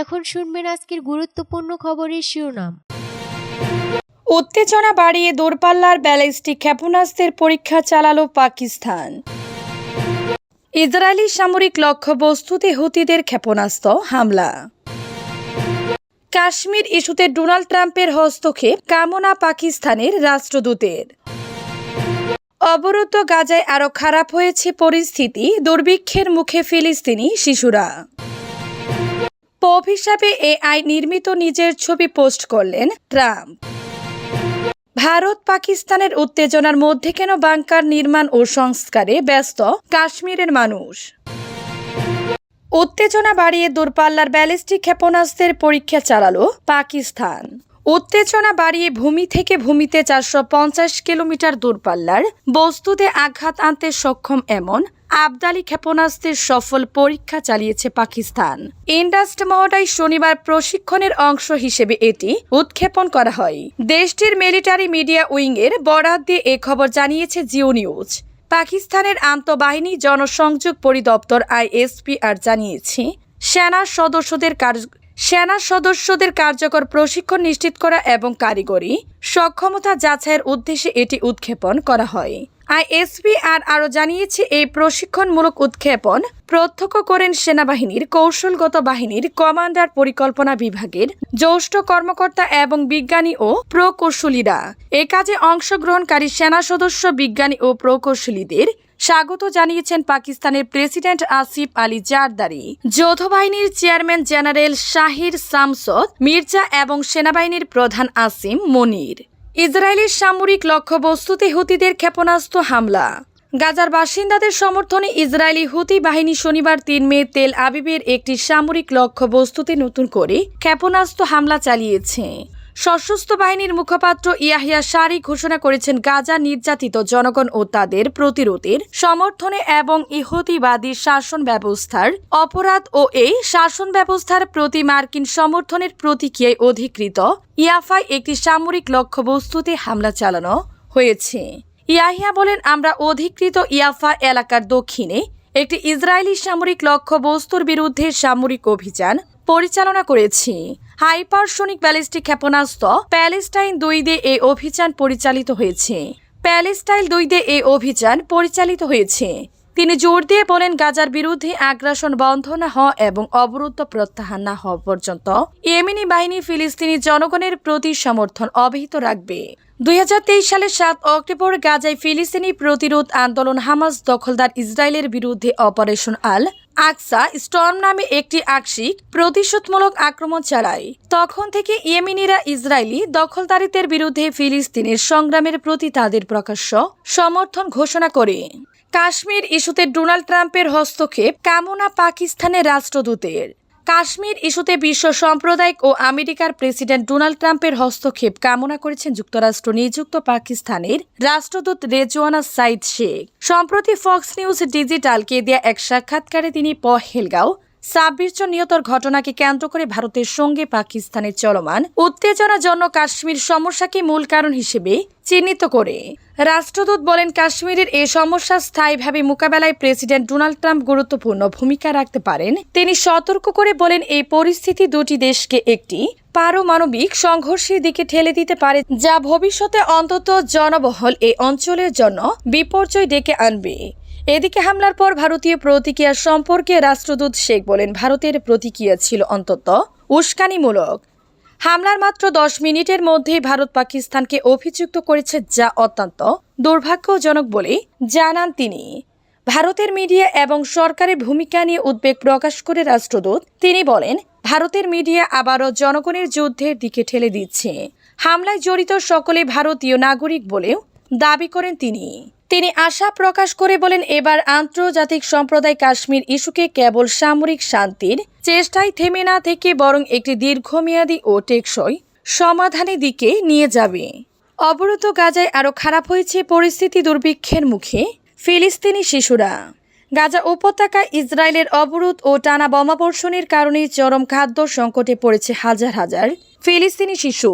এখন শুনবেন আজকের গুরুত্বপূর্ণ খবরের শিরোনাম। উত্তেজনা বাড়িয়ে দূরপাল্লার ব্যালিস্টিক ক্ষেপণাস্ত্রের পরীক্ষা চালালো পাকিস্তান। ইসরায়েলি সামরিক লক্ষ্যবস্তুতে হুতিদের ক্ষেপণাস্ত্র হামলা। কাশ্মীর ইস্যুতে ডোনাল্ড ট্রাম্পের হস্তক্ষেপ, কামনা পাকিস্তানের রাষ্ট্রদূতের। অবরুদ্ধ গাজায় আরও খারাপ হয়েছে পরিস্থিতি, দুর্ভিক্ষের মুখে ফিলিস্তিনি শিশুরা। পপ হিসাবে এআই নির্মিত নিজের ছবি পোস্ট করলেন ট্রাম্প। ভারত পাকিস্তানের উত্তেজনার মধ্যে কেন বাংকার নির্মাণ ও সংস্কারে ব্যস্ত কাশ্মীরের মানুষ? উত্তেজনা বাড়িয়ে দূরপাল্লার ব্যালিস্টিক ক্ষেপণাস্ত্রের পরীক্ষা চালালো পাকিস্তান। উত্তেজনা বাড়িয়ে ভূমি থেকে ভূমিতে চারশো পঞ্চাশ কিলোমিটার দূরপাল্লার বস্তুতে আঘাত আনতে সক্ষম এমন আবদালি ক্ষেপণাস্ত্রের সফল পরীক্ষা চালিয়েছে পাকিস্তান। ইন্ডাস্ট মহড়ায় শনিবার প্রশিক্ষণের অংশ হিসেবে এটি উৎক্ষেপণ করা হয়। দেশটির মিলিটারি মিডিয়া উইংয়ের বরাদ দিয়ে এ খবর জানিয়েছে জিও নিউজ। পাকিস্তানের আন্তঃবাহিনী জনসংযোগ পরিদপ্তর আইএসপিআর জানিয়েছে, সেনা সদস্যদের কার্য সেনা সদস্যদের কার্যকর প্রশিক্ষণ নিশ্চিত করা এবং কারিগরি সক্ষমতা যাচাইয়ের উদ্দেশ্যে এটি উৎক্ষেপণ করা হয়। আইএসপিআর আরও জানিয়েছে, এই প্রশিক্ষণমূলক উৎক্ষেপণ প্রত্যক্ষ করেন সেনাবাহিনীর কৌশলগত বাহিনীর কমান্ডার পরিকল্পনা বিভাগের জ্যেষ্ঠ কর্মকর্তা এবং বিজ্ঞানী ও প্রকৌশলীরা। এ কাজে অংশগ্রহণকারী সেনা সদস্য, বিজ্ঞানী ও প্রকৌশলীদের স্বাগত জানিয়েছেন পাকিস্তানের প্রেসিডেন্ট আসিফ আলী জারদারি। যৌথ বাহিনীর চেয়ারম্যান জেনারেল শাহির সামসদ, মির্জা এবং সেনাবাহিনীর প্রধান আসিম মনির। ইসরায়েলের সামরিক লক্ষ্যবস্তুতে হুতিদের ক্ষেপণাস্ত্র হামলা। গাজার বাসিন্দাদের সমর্থনে ইসরায়েলি হুতি বাহিনী শনিবার তিন মে তেল আবিবের একটি সামরিক লক্ষ্যবস্তুতে নতুন করে ক্ষেপণাস্ত্র হামলা চালিয়েছে। সশস্ত্র বাহিনীর মুখপাত্র ইয়াহিয়া সারি ঘোষণা করেছেন, গাজা নির্যাতিত জনগণ ও তাদের প্রতিরোধের সমর্থনে এবং ইহুদিবাদী শাসন ব্যবস্থার অপরাধ ও এই শাসন ব্যবস্থার প্রতি মার্কিন সমর্থনের প্রতিক্রিয়ায় অধিকৃত ইয়াফায় একটি সামরিক লক্ষ্যবস্তুতে হামলা চালানো হয়েছে। ইয়াহিয়া বলেন, আমরা অধিকৃত ইয়াফা এলাকার দক্ষিণে একটি ইসরায়েলি সামরিক লক্ষ্যবস্তুর বিরুদ্ধে সামরিক অভিযান পরিচালনা করেছি। হাইপারসোনিক ব্যালিস্টিক ক্ষেপণাস্ত্র প্যালেস্টাইন দুই দিয়ে এই অভিযান পরিচালিত হয়েছে। প্যালেস্টাইল দুই দিয়ে এই অভিযান পরিচালিত হয়েছে। তিনি জোর দিয়ে বলেন, গাজার বিরুদ্ধে আগ্রাসন বন্ধ না হওয়া এবং অবরুদ্ধ প্রত্যাহার না হওয়া পর্যন্ত ইয়েমেনি বাহিনী ফিলিস্তিনি জনগণের প্রতি সমর্থন অব্যাহত রাখবে। দুই হাজার তেইশ সালের সাত অক্টোবর গাজায় ফিলিস্তিনি প্রতিরোধ আন্দোলন হামাস দখলদার ইসরায়েলের বিরুদ্ধে অপারেশন আল আকসা স্টর্ম নামে একটি আংশিক প্রতিশোধমূলক আক্রমণ চালায়। তখন থেকে ইয়েমিনিরা ইসরায়েলি দখলদারিত্বের বিরুদ্ধে ফিলিস্তিনের সংগ্রামের প্রতি তাদের প্রকাশ্য সমর্থন ঘোষণা করে। কাশ্মীর ইস্যুতে ডোনাল্ড ট্রাম্পের হস্তক্ষেপ কামনা পাকিস্তানের রাষ্ট্রদূতের। কাশ্মীর ইস্যুতে বিশ্ব সাম্প্রদায়িক ও আমেরিকার প্রেসিডেন্ট ডোনাল্ড ট্রাম্পের হস্তক্ষেপ কামনা করেছেন যুক্তরাষ্ট্র নিযুক্ত পাকিস্তানের রাষ্ট্রদূত রেজওয়ানা সাইদ শেখ। সম্প্রতি ফক্স নিউজ ডিজিটালকে দেয়া এক সাক্ষাৎকারে তিনি পহেলগাঁও ছাব্বিশ জন নিহতর ঘটনাকে কেন্দ্র করে ভারতের সঙ্গে পাকিস্তানের চলমান উত্তেজনাজন্য কাশ্মীর সমস্যাকে মূল কারণ হিসেবে চিহ্নিত করে। রাষ্ট্রদূত বলেন, কাশ্মীরের এই সমস্যা স্থায়ীভাবে মোকাবেলায় প্রেসিডেন্ট ডোনাল্ড ট্রাম্প গুরুত্বপূর্ণ ভূমিকা রাখতে পারেন। তিনি সতর্ক করে বলেন, এই পরিস্থিতি দুটি দেশকে একটি পারমাণবিক সংঘর্ষের দিকে ঠেলে দিতে পারে, যা ভবিষ্যতে অন্তত জনবহল এই অঞ্চলের জন্য বিপর্যয় ডেকে আনবে। এদিকে হামলার পর ভারতীয় প্রতিক্রিয়া সম্পর্কে রাষ্ট্রদূত শেখ বলেন, ভারতের প্রতিক্রিয়া ছিল অন্তত উস্কানিমূলক। হামলার মাত্র দশ মিনিটের মধ্যেই ভারত পাকিস্তানকে অভিযুক্ত করেছে, যা অত্যন্ত দুর্ভাগ্যজনক বলে জানান তিনি। ভারতের মিডিয়া এবং সরকারের ভূমিকা নিয়ে উদ্বেগ প্রকাশ করে রাষ্ট্রদূত তিনি বলেন, ভারতের মিডিয়া আবারও জনগণের যুদ্ধের দিকে ঠেলে দিচ্ছে। হামলায় জড়িত সকলে ভারতীয় নাগরিক বলেও দাবি করেন তিনি। তিনি আশা প্রকাশ করে বলেন, এবার আন্তর্জাতিক সম্প্রদায় কাশ্মীর ইস্যুকে কেবল সামরিক শান্তির চেষ্টায় থেমে না থেকে বরং একটি দীর্ঘমেয়াদী ও টেকসই সমাধানের দিকে নিয়ে যাবে। অবরুদ্ধ গাজায় আরও খারাপ হয়েছে পরিস্থিতি দুর্ভিক্ষের মুখে ফিলিস্তিনি শিশুরা। গাজা উপত্যকায় ইসরায়েলের অবরোধ ও টানা বোমাবর্ষণের কারণে চরম খাদ্য সংকটে পড়েছে হাজার হাজার ফিলিস্তিনি শিশু।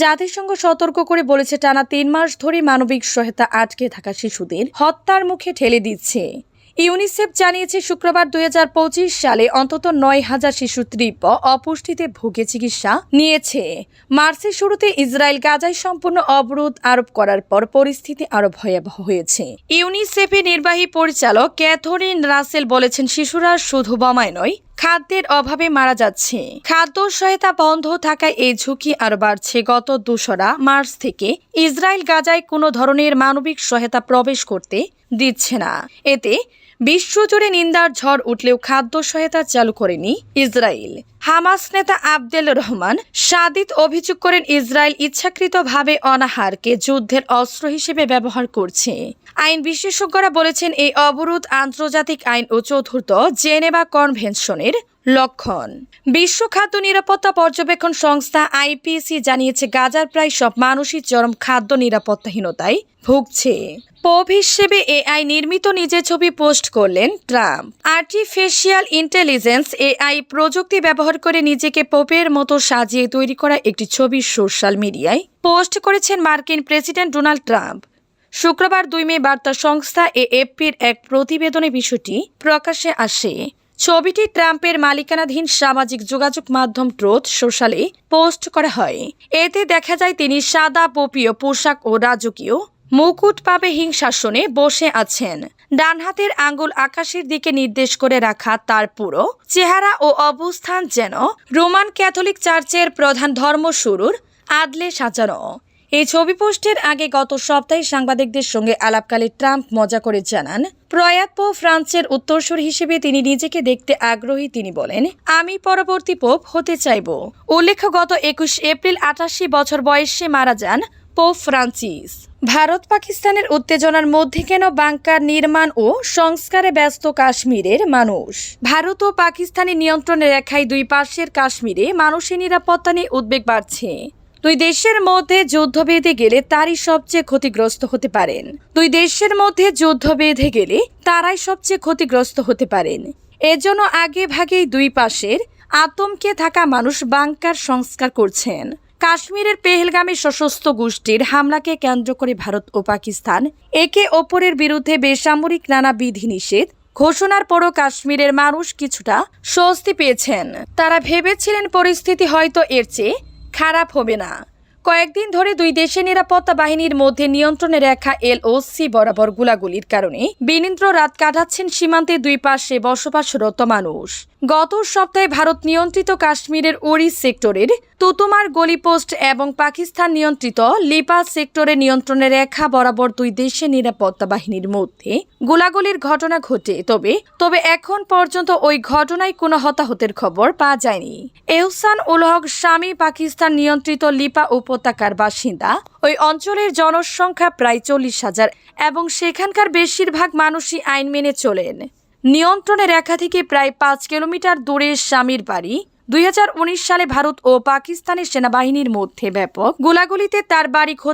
জাতিসংঘ সতর্ক করে বলেছে, টানা তিন মাস ধরে মানবিক সহায়তা আটকে থাকা শিশুদের হত্যার মুখে ঠেলে দিচ্ছে। ইউনিসেফ জানিয়েছে, শুক্রবার দুই সালে অন্তত নয় হাজার শিশু তীব্র অপুষ্টিতে ভুগে চিকিৎসা নিয়েছে। মার্চের শুরুতে ইসরায়েল গাজায় সম্পূর্ণ অবরোধ আরোপ করার পর পরিস্থিতি আরও ভয়াবহ হয়েছে। ইউনিসেফের নির্বাহী পরিচালক ক্যাথরিন রাসেল বলেছেন, শিশুরা শুধু বোমায় নয় খাদ্যের অভাবে মারা যাচ্ছে। খাদ্য সহায়তা বন্ধ থাকায় এই ঝুঁকি আরও বাড়ছে। গত দুশরা মার্চ থেকে ইসরায়েল গাজায় কোনো ধরনের মানবিক সহায়তা প্রবেশ করতে দিচ্ছে না। এতে বিশ্বজুড়ে নিন্দার ঝড় উঠলেও খাদ্য সহায়তা চালু করেনি ইসরায়েল। হামাস নেতা আবদেল রহমান সাদিত অভিযোগ করেন ইসরায়েল ইচ্ছাকৃতভাবে অনাহারকে যুদ্ধের অস্ত্র হিসেবে ব্যবহার করছে। আইন বিশেষজ্ঞরা বলেছেন এই অবরোধ আন্তর্জাতিক আইন ও চতুর্থ জেনেভা কনভেনশনের লক্ষণ। বিশ্ব খাদ্য নিরাপত্তা পর্যবেক্ষণ সংস্থা আইপিসি জানিয়েছে, গাজার প্রায় সব মানুষই চরম খাদ্য নিরাপত্তাহীনতায় ভুগছে। পোপ হিসেবে এআই নির্মিত নিজের ছবি পোস্ট করলেন ট্রাম্প। আর্টিফিশিয়াল ইন্টেলিজেন্স এআই প্রযুক্তি ব্যবহার করে নিজেকে পোপের মতো সাজিয়ে তৈরি করা একটি ছবি সোশ্যাল মিডিয়ায় পোস্ট করেছেন মার্কিন প্রেসিডেন্ট ডোনাল্ড ট্রাম্প। শুক্রবার দুই মে বার্তা সংস্থা এএফপির এক প্রতিবেদনে বিষয়টি প্রকাশ্যে আসে। ছবিটি ট্রাম্পের মালিকানাধীন সামাজিক যোগাযোগ মাধ্যম ট্রোথ সোশ্যালে পোস্ট করা হয়। এতে দেখা যায় তিনি সাদা, পপীয় পোশাক ও রাজকীয় মুকুট পাবে হিংসাসনে বসে আছেন। ডান হাতের আঙ্গুল আকাশের দিকে নির্দেশ করে রাখা তার পুরো চেহারা ও অবস্থান যেন রোমান ক্যাথলিক চার্চের প্রধান ধর্মশুরুর আদলে সাজানো। এই ছবি পোস্টের আগে গত সপ্তাহে সাংবাদিকদের সঙ্গে আলাপকালে ট্রাম্প মজা করে জানান, প্রয়াত পোপ ফ্রান্সের উত্তরসূর হিসেবে তিনি নিজেকে দেখতে আগ্রহী তিনি বলেন, আমি পরবর্তী পোপ হতে চাইব। উল্লেখ্য, গত একুশ এপ্রিল আটাশি বছর বয়সে মারা যান পোপ ফ্রান্সিস। ভারত পাকিস্তানের উত্তেজনার মধ্যে কেন বাংকার নির্মাণ ও সংস্কারে ব্যস্ত কাশ্মীরের মানুষ? ভারত ও পাকিস্তানি নিয়ন্ত্রণে রেখায় দুই পাশের কাশ্মীরে মানুষের নিরাপত্তা নিয়ে উদ্বেগ বাড়ছে। দুই দেশের মধ্যে যুদ্ধ বেঁধে গেলে তারই সবচেয়ে ক্ষতিগ্রস্ত হতে পারেন। দুই দেশের মধ্যে যুদ্ধ বেঁধে গেলে তারাই সবচেয়ে ক্ষতিগ্রস্ত হতে পারেন। এজন্য আগে ভাগেই দুই পাশের আতঙ্কে থাকা মানুষ বাংকার সংস্কার করছেন। কাশ্মীরের পেহেলগামী সশস্ত্র গোষ্ঠীর হামলাকে কেন্দ্র করে ভারত ও পাকিস্তান একে অপরের বিরুদ্ধে বেসামরিক নানা বিধিনিষেধ ঘোষণার পরও কাশ্মীরের মানুষ কিছুটা স্বস্তি পেয়েছেন। তারা ভেবেছিলেন পরিস্থিতি হয়তো এর চেয়ে খারাপ হবে না। কয়েকদিন ধরে দুই দেশের নিরাপত্তা বাহিনীর মধ্যে নিয়ন্ত্রণে রেখা এলওসি বরাবর গুলাগুলির কারণে বিনীন্দ্র রাত কাটাচ্ছেন সীমান্তে দুই পাশে বসবাসরত মানুষ। গত সপ্তাহে ভারত নিয়ন্ত্রিত কাশ্মীরের উড়ি সেক্টরের তুতুমার গলিপোস্ট এবং পাকিস্তান নিয়ন্ত্রিত লিপা সেক্টরে নিয়ন্ত্রণে রেখা বরাবর দুই দেশের নিরাপত্তা বাহিনীর মধ্যে গোলাগুলির ঘটনা ঘটে। তবে তবে এখন পর্যন্ত ওই ঘটনায় কোনো হতাহতের খবর পাওয়া যায়নি। এহসান উল হক স্বামী পাকিস্তান নিয়ন্ত্রিত লিপা উপত্যকার বাসিন্দা। ওই অঞ্চলের জনসংখ্যা প্রায় চল্লিশ হাজার এবং সেখানকার বেশিরভাগ মানুষই আইন মেনে চলেন। নিয়ন্ত্রণের রেখা থেকে প্রায় পাঁচ কিলোমিটার দূরে স্বামীর বাড়ি। দুই হাজার উনিশ সালে ভারত ও পাকিস্তানের সেনাবাহিনীর মধ্যে ব্যাপক গোলাগুলিতে তার বাড়ি